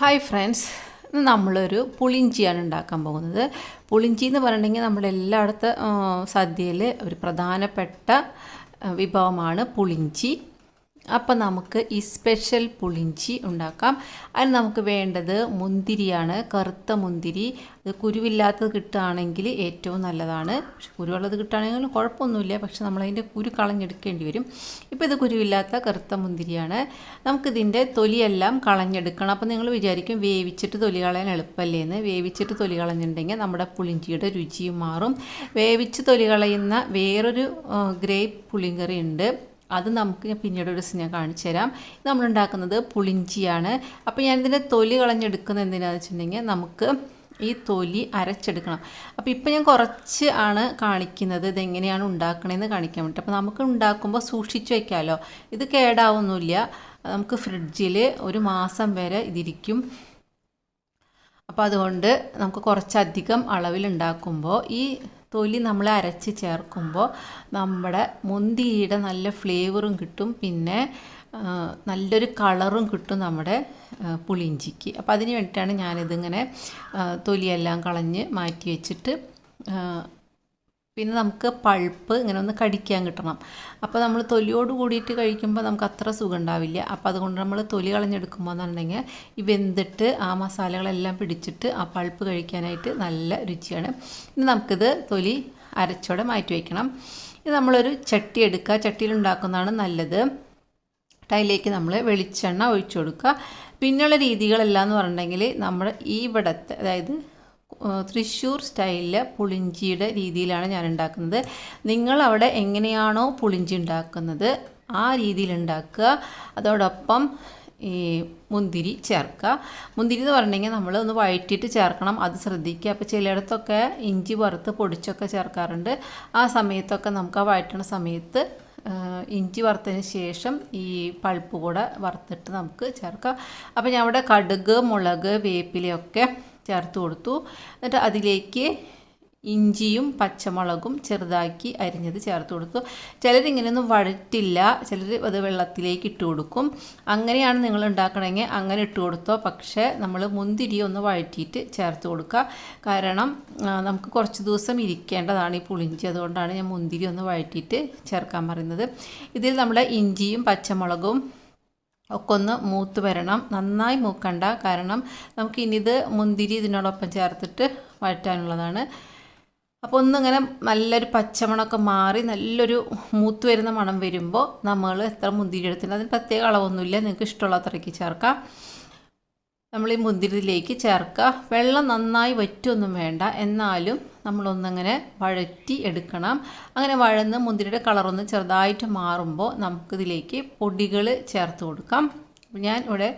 Hi friends ഇന്ന് നമ്മളൊരു പുളിഞ്ചിയാണ് ഉണ്ടാക്കാൻ പോകുന്നത്. പുളിഞ്ചി എന്ന് പറഞ്ഞിട്ടുണ്ടെങ്കിൽ നമ്മുടെ സദ്യയിൽ ഒരു പ്രധാനപ്പെട്ട വിഭവമാണ് പുളിഞ്ചി അപ്പം നമുക്ക് ഈ സ്പെഷ്യൽ പുളിഞ്ചി ഉണ്ടാക്കാം. അതിന് നമുക്ക് വേണ്ടത് മുന്തിരിയാണ് കറുത്ത മുന്തിരി. അത് കുരുവില്ലാത്തത് കിട്ടുകയാണെങ്കിൽ ഏറ്റവും നല്ലതാണ്. പക്ഷെ കുരുവുള്ളത് കിട്ടുകയാണെങ്കിൽ കുഴപ്പമൊന്നുമില്ല. പക്ഷെ നമ്മളതിന്റെ കുരു കളഞ്ഞെടുക്കേണ്ടി വരും. ഇപ്പോൾ ഇത് കുരുവില്ലാത്ത കറുത്ത മുന്തിരിയാണ്. നമുക്കിതിന്റെ തൊലിയെല്ലാം കളഞ്ഞെടുക്കണം. അപ്പോൾ നിങ്ങൾ വിചാരിക്കും വേവിച്ചിട്ട് തൊലി കളയാൻ എളുപ്പമല്ലേ എന്ന്. വേവിച്ചിട്ട് തൊലി കളഞ്ഞിട്ടുണ്ടെങ്കിൽ നമ്മുടെ പുളിഞ്ചിയുടെ രുചിയും മാറും. വേവിച്ച് തൊലി കളയുന്ന വേറൊരു ഗ്രേപ്പ് പുളിങ്കറി ഉണ്ട്. അത് നമുക്ക് പിന്നീട് ഒരു ദിവസം ഞാൻ കാണിച്ചു തരാം. ഉണ്ടാക്കുന്നത് പുളിഞ്ചിയാണ്. അപ്പോൾ ഞാനിതിന്റെ തൊലി കളഞ്ഞെടുക്കുന്നത് എന്തിനാണെന്ന് വെച്ചിട്ടുണ്ടെങ്കിൽ നമുക്ക് ഈ തൊലി അരച്ചെടുക്കണം. അപ്പോൾ ഇപ്പം ഞാൻ കുറച്ച് ആണ് കാണിക്കുന്നത്. ഇതെങ്ങനെയാണ് ഉണ്ടാക്കണതെന്ന് കാണിക്കാൻ വേണ്ടി. അപ്പോൾ നമുക്ക് ഉണ്ടാക്കുമ്പോൾ സൂക്ഷിച്ച് വയ്ക്കാമല്ലോ ഇത് കേടാവൊന്നുമില്ല. നമുക്ക് ഫ്രിഡ്ജിൽ ഒരു മാസം വരെ ഇതിരിക്കും. അപ്പോൾ അതുകൊണ്ട് നമുക്ക് കുറച്ചധികം അളവിൽ ഉണ്ടാക്കുമ്പോൾ ഈ തൊലി നമ്മൾ അരച്ച് ചേർക്കുമ്പോൾ നമ്മുടെ മുന്തിരിയുടെ നല്ല ഫ്ലേവറും കിട്ടും. പിന്നെ നല്ലൊരു കളറും കിട്ടും നമ്മുടെ പുളിഞ്ചിക്ക് അപ്പോൾ അതിന് വേണ്ടിയിട്ടാണ് ഞാനിതിങ്ങനെ തൊലിയെല്ലാം കളഞ്ഞ് മാറ്റി വെച്ചിട്ട് പിന്നെ നമുക്ക് പൾപ്പ് ഇങ്ങനെ ഒന്ന് കടിക്കാൻ കിട്ടണം. അപ്പോൾ നമ്മൾ തൊലിയോട് കൂടിയിട്ട് കഴിക്കുമ്പോൾ നമുക്ക് അത്ര സുഖം ഉണ്ടാവില്ല അപ്പോൾ അതുകൊണ്ട് നമ്മൾ തൊലി കളഞ്ഞെടുക്കുമ്പോൾ എന്നുണ്ടെങ്കിൽ ഈ വെന്തിട്ട് ആ മസാലകളെല്ലാം പിടിച്ചിട്ട് ആ പൾപ്പ് കഴിക്കാനായിട്ട് നല്ല രുചിയാണ്. ഇനി നമുക്കിത് തൊലി അരച്ചോടെ മാറ്റി വയ്ക്കണം ഇത് നമ്മളൊരു ചട്ടി എടുക്കുക. ചട്ടിയിൽ ഉണ്ടാക്കുന്നതാണ് നല്ലത്. അതിലേക്ക് നമ്മൾ വെളിച്ചെണ്ണ ഒഴിച്ചു കൊടുക്കുക. പിന്നെയുള്ള രീതികളെല്ലാം എന്ന് പറഞ്ഞിട്ടുണ്ടെങ്കിൽ ഈ ഇവിടത്തെ അതായത് തൃശ്ശൂർ സ്റ്റൈലിലെ പുളിഞ്ചിയുടെ രീതിയിലാണ് ഞാൻ ഉണ്ടാക്കുന്നത് നിങ്ങളവിടെ എങ്ങനെയാണോ പുളിഞ്ചി ഉണ്ടാക്കുന്നത് ആ രീതിയിൽ ഉണ്ടാക്കുക അതോടൊപ്പം ഈ മുന്തിരി ചേർക്കുക. മുന്തിരി എന്ന് പറഞ്ഞിട്ടുണ്ടെങ്കിൽ നമ്മൾ ഒന്ന് വഴറ്റിയിട്ട് ചേർക്കണം. അത് ശ്രദ്ധിക്കുക. അപ്പോൾ ചിലയിടത്തൊക്കെ ഇഞ്ചി വറുത്ത് പൊടിച്ചൊക്കെ ചേർക്കാറുണ്ട്. ആ സമയത്തൊക്കെ നമുക്ക് ആ വഴറ്റണ സമയത്ത് ഇഞ്ചി വറുത്തതിന് ശേഷം ഈ പൾപ്പ് കൂടെ വറുത്തിട്ട് നമുക്ക് ചേർക്കാം. അപ്പോൾ ഞാൻ ഇവിടെ കടുക് മുളക് വേപ്പിലയൊക്കെ ചേർത്ത് കൊടുത്തു. എന്നിട്ട് അതിലേക്ക് ഇഞ്ചിയും പച്ചമുളകും ചെറുതാക്കി അരിഞ്ഞത് ചേർത്ത് കൊടുത്തു. ചിലരിങ്ങനെയൊന്നും വഴറ്റില്ല. ചിലർ അത് വെള്ളത്തിലേക്ക് ഇട്ട് കൊടുക്കും. അങ്ങനെയാണ് നിങ്ങൾ ഉണ്ടാക്കണമെങ്കിൽ അങ്ങനെ ഇട്ട് കൊടുത്തോ. പക്ഷേ നമ്മൾ മുന്തിരി ഒന്ന് വഴറ്റിയിട്ട് ചേർത്ത് കൊടുക്കുക. കാരണം നമുക്ക് കുറച്ച് ദിവസം ഇരിക്കേണ്ടതാണ് ഈ പുളിഞ്ചി അതുകൊണ്ടാണ് ഞാൻ മുന്തിരി ഒന്ന് വഴറ്റിയിട്ട് ചേർക്കാൻ പറയുന്നത്. ഇതിൽ നമ്മുടെ ഇഞ്ചിയും പച്ചമുളകും ഒക്കെ ഒന്ന് മൂത്ത് വരണം. നന്നായി മൂക്കണ്ട. കാരണം നമുക്ക് ഇനി ഇത് മുന്തിരി ഇതിനോടൊപ്പം ചേർത്തിട്ട് വഴറ്റാനുള്ളതാണ്. അപ്പോൾ ഒന്നിങ്ങനെ നല്ലൊരു പച്ചമണമൊക്കെ മാറി നല്ലൊരു മൂത്ത് വരുന്ന മണം വരുമ്പോൾ നമ്മൾ എത്ര മുന്തിരി എടുത്തിട്ടുണ്ട് അതിന് പ്രത്യേക അളവൊന്നുമില്ല. നിങ്ങൾക്ക് ഇഷ്ടമുള്ള അത്രയ്ക്ക് ചേർക്കാം. നമ്മൾ ഈ മുന്തിരിയിലേക്ക് ചേർക്കുക. വെള്ളം നന്നായി വറ്റൊന്നും വേണ്ട. എന്നാലും നമ്മളൊന്നങ്ങനെ വഴറ്റി എടുക്കണം. അങ്ങനെ വഴന്ന് മുന്തിരിയുടെ കളറൊന്ന് ചെറുതായിട്ട് മാറുമ്പോൾ നമുക്കിതിലേക്ക് പൊടികൾ ചേർത്ത് കൊടുക്കാം. ഞാൻ ഇവിടെ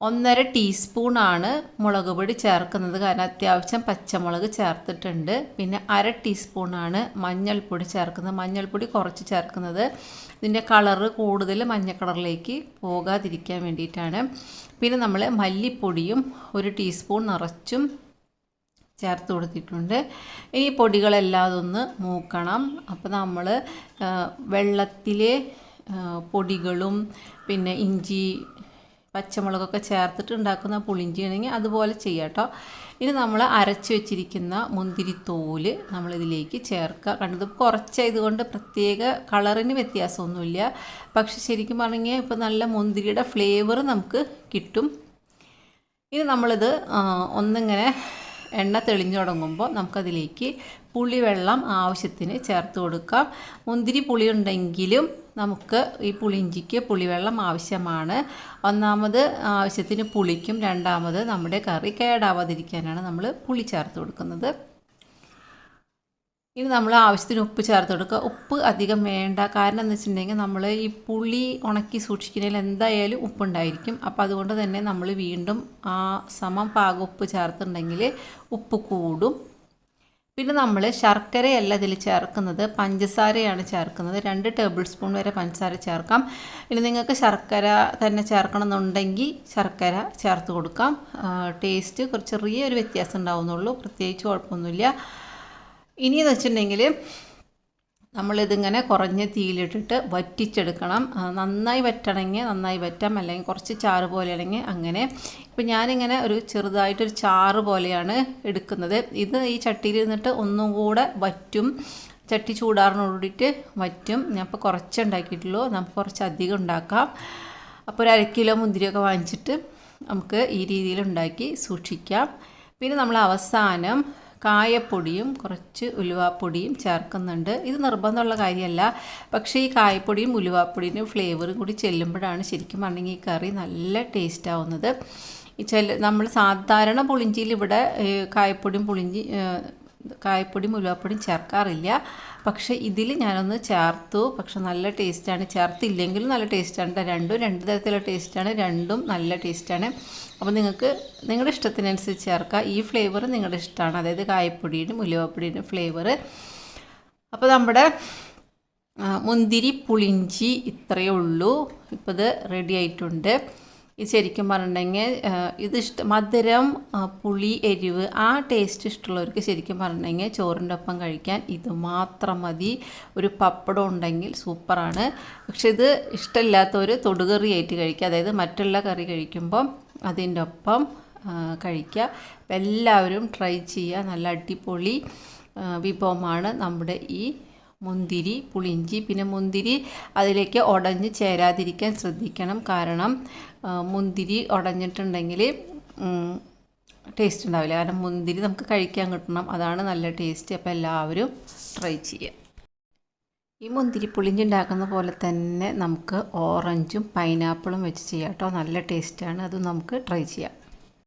ഒന്നര ടീസ്പൂണാണ് മുളക് പൊടി ചേർക്കുന്നത്. കാരണം അത്യാവശ്യം പച്ചമുളക് ചേർത്തിട്ടുണ്ട്. പിന്നെ അര ടീസ്പൂണാണ് മഞ്ഞൾപ്പൊടി ചേർക്കുന്നത്. മഞ്ഞൾപ്പൊടി കുറച്ച് ചേർക്കുന്നത്. ഇതിന്റെ കളറ് കൂടുതൽ മഞ്ഞ കളറിലേക്ക് പോകാതിരിക്കാൻ വേണ്ടിയിട്ടാണ്. പിന്നെ നമ്മൾ മല്ലിപ്പൊടിയും ഒരു ടീസ്പൂൺ നിറച്ചും ചേർത്ത് കൊടുത്തിട്ടുണ്ട്. ഇനി പൊടികളെല്ലാം അതൊന്ന് മൂക്കണം. അപ്പോൾ നമ്മൾ വെള്ളത്തിലെ പൊടികളും പിന്നെ ഇഞ്ചി പച്ചമുളകൊക്കെ ചേർത്തിട്ട് ഉണ്ടാക്കുന്ന പുളിഞ്ചിയാണെങ്കിൽ അതുപോലെ ചെയ്യാം കേട്ടോ ഇനി നമ്മൾ അരച്ചു വെച്ചിരിക്കുന്ന മുന്തിരിത്തോൽ നമ്മളിതിലേക്ക് ചേർക്കുക. കണ്ടത് കുറച്ചായതുകൊണ്ട് പ്രത്യേക കളറിന് വ്യത്യാസമൊന്നുമില്ല. പക്ഷെ ശരിക്കും പറഞ്ഞെങ്കിൽ ഇപ്പോൾ നല്ല മുന്തിരിയുടെ ഫ്ലേവർ നമുക്ക് കിട്ടും. ഇനി നമ്മളിത് ഒന്നിങ്ങനെ എണ്ണ തെളിഞ്ഞു തുടങ്ങുമ്പോൾ നമുക്കതിലേക്ക് പുളിവെള്ളം ആവശ്യത്തിന് ചേർത്ത് കൊടുക്കാം. മുന്തിരി പുളി ഉണ്ടെങ്കിലും നമുക്ക് ഈ പുളിയിഞ്ചിക്ക് പുളിവെള്ളം ആവശ്യമാണ്. ഒന്നാമത് ആവശ്യത്തിന് പുളിക്കും രണ്ടാമത് നമ്മുടെ കറി കേടാവാതിരിക്കാനാണ് നമ്മൾ പുളി ചേർത്ത് കൊടുക്കുന്നത്. ഇനി നമ്മൾ ആവശ്യത്തിന് ഉപ്പ് ചേർത്ത് കൊടുക്കുക. ഉപ്പ് അധികം വേണ്ട. കാരണം എന്ന് വെച്ചിട്ടുണ്ടെങ്കിൽ നമ്മൾ ഈ പുളി ഉണക്കി സൂക്ഷിക്കുന്നതിൽ എന്തായാലും ഉപ്പുണ്ടായിരിക്കും. അപ്പോൾ അതുകൊണ്ട് തന്നെ നമ്മൾ വീണ്ടും ആ സമം പാക ഉപ്പ് ചേർത്തുണ്ടെങ്കിൽ ഉപ്പ് കൂടും. പിന്നെ നമ്മൾ ശർക്കരയല്ല ഇതിൽ ചേർക്കുന്നത്. പഞ്ചസാരയാണ് ചേർക്കുന്നത്. രണ്ട് ടേബിൾ സ്പൂൺ വരെ പഞ്ചസാര ചേർക്കാം. ഇനി നിങ്ങൾക്ക് ശർക്കര തന്നെ ചേർക്കണം എന്നുണ്ടെങ്കിൽ ശർക്കര ചേർത്ത് കൊടുക്കാം. ടേസ്റ്റ് കുറച്ച് ചെറിയൊരു വ്യത്യാസം ഉണ്ടാവുന്നുള്ളൂ. പ്രത്യേകിച്ച് കുഴപ്പമൊന്നുമില്ല. ഇനിയെന്ന് വെച്ചിട്ടുണ്ടെങ്കിൽ നമ്മളിതിങ്ങനെ കുറഞ്ഞ തീയിലിട്ടിട്ട് വറ്റിച്ചെടുക്കണം. നന്നായി വറ്റണമെങ്കിൽ നന്നായി വറ്റാം. അല്ലെങ്കിൽ കുറച്ച് ചാറ് പോലെ ആണെങ്കിൽ അങ്ങനെ. ഇപ്പം ഞാനിങ്ങനെ ഒരു ചെറുതായിട്ടൊരു ചാറ് പോലെയാണ് എടുക്കുന്നത്. ഇത് ഈ ചട്ടിയിൽ ഇരുന്നിട്ട് ഒന്നും കൂടെ വറ്റും. ചട്ടി ചൂടാറിനോടിയിട്ട് വറ്റും. ഞാൻ ഇപ്പോൾ കുറച്ച് ഉണ്ടാക്കിയിട്ടുള്ളൂ. നമുക്ക് കുറച്ച് അധികം ഉണ്ടാക്കാം. അപ്പോൾ ഒരു അര കിലോ മുന്തിരിയൊക്കെ വാങ്ങിച്ചിട്ട് നമുക്ക് ഈ രീതിയിൽ ഉണ്ടാക്കി സൂക്ഷിക്കാം. പിന്നെ നമ്മൾ അവസാനം കായപ്പൊടിയും കുറച്ച് ഉലുവാപ്പൊടിയും ചേർക്കുന്നുണ്ട്. ഇത് നിർബന്ധമുള്ള കാര്യമല്ല. പക്ഷേ ഈ കായപ്പൊടിയും ഉലുവാപ്പൊടിയും ഫ്ലേവറും കൂടി ചെല്ലുമ്പോഴാണ് ശരിക്കും പറഞ്ഞെങ്കിൽ ഈ കറി നല്ല ടേസ്റ്റ് ആവുന്നത്. ചെല്ല നമ്മൾ സാധാരണ പുളിഞ്ചിയിൽ ഇവിടെ കായപ്പൊടിയും പുളിഞ്ചി ഏഹ്, കായപ്പൊടിയും ഉലുവാപ്പൊടിയും ചേർക്കാറില്ല. പക്ഷേ ഇതിൽ ഞാനൊന്ന് ചേർത്തു. പക്ഷെ നല്ല ടേസ്റ്റാണ്. ചേർത്തില്ലെങ്കിലും നല്ല ടേസ്റ്റാണ്. രണ്ടും രണ്ട് തരത്തിലുള്ള ടേസ്റ്റാണ്. രണ്ടും നല്ല ടേസ്റ്റാണ്. അപ്പോൾ നിങ്ങൾക്ക് നിങ്ങളുടെ ഇഷ്ടത്തിനനുസരിച്ച് ചേർക്കുക ഈ ഫ്ലേവർ നിങ്ങളുടെ ഇഷ്ടമാണ്. അതായത് കായപ്പൊടിയുടെ ഉലുവാപ്പൊടിയുടെയും ഫ്ലേവർ. അപ്പോൾ നമ്മുടെ മുന്തിരി പുളിഞ്ചി ഇത്രയേ ഉള്ളൂ. ഇപ്പോൾ ഇത് റെഡി ആയിട്ടുണ്ട്. ഇത് ശരിക്കും പറഞ്ഞിട്ടുണ്ടെങ്കിൽ ഇത് ഇഷ്ട മധുരം പുളി എരിവ് ആ ടേസ്റ്റ് ഇഷ്ടമുള്ളവർക്ക് ശരിക്കും പറഞ്ഞിട്ടുണ്ടെങ്കിൽ ചോറിന്റെ ഒപ്പം കഴിക്കാൻ ഇത് മാത്രം മതി. ഒരു പപ്പടം ഉണ്ടെങ്കിൽ സൂപ്പറാണ്. പക്ഷെ ഇത് ഇഷ്ടമില്ലാത്തവർ തൊടുകറി ആയിട്ട് കഴിക്കുക. അതായത് മറ്റുള്ള കറി കഴിക്കുമ്പം അതിന്റെ ഒപ്പം കഴിക്കുക. എല്ലാവരും ട്രൈ ചെയ്യുക. നല്ല അടിപൊളി വിഭവമാണ് നമ്മുടെ ഈ മുന്തിരി പുളിഞ്ചി പിന്നെ മുന്തിരി അതിലേക്ക് ഉടഞ്ഞ് ചേരാതിരിക്കാൻ ശ്രദ്ധിക്കണം. കാരണം മുന്തിരി ഉടഞ്ഞിട്ടുണ്ടെങ്കിൽ ടേസ്റ്റ് ഉണ്ടാവില്ല. കാരണം മുന്തിരി നമുക്ക് കഴിക്കാൻ കിട്ടണം. അതാണ് നല്ല ടേസ്റ്റ് അപ്പോൾ എല്ലാവരും ട്രൈ ചെയ്യുക. ഈ മുന്തിരി പുളിഞ്ചി ഉണ്ടാക്കുന്ന പോലെ തന്നെ നമുക്ക് ഓറഞ്ചും പൈനാപ്പിളും വെച്ച് ചെയ്യാം കേട്ടോ. നല്ല ടേസ്റ്റാണ് അത് നമുക്ക് ട്രൈ ചെയ്യാം.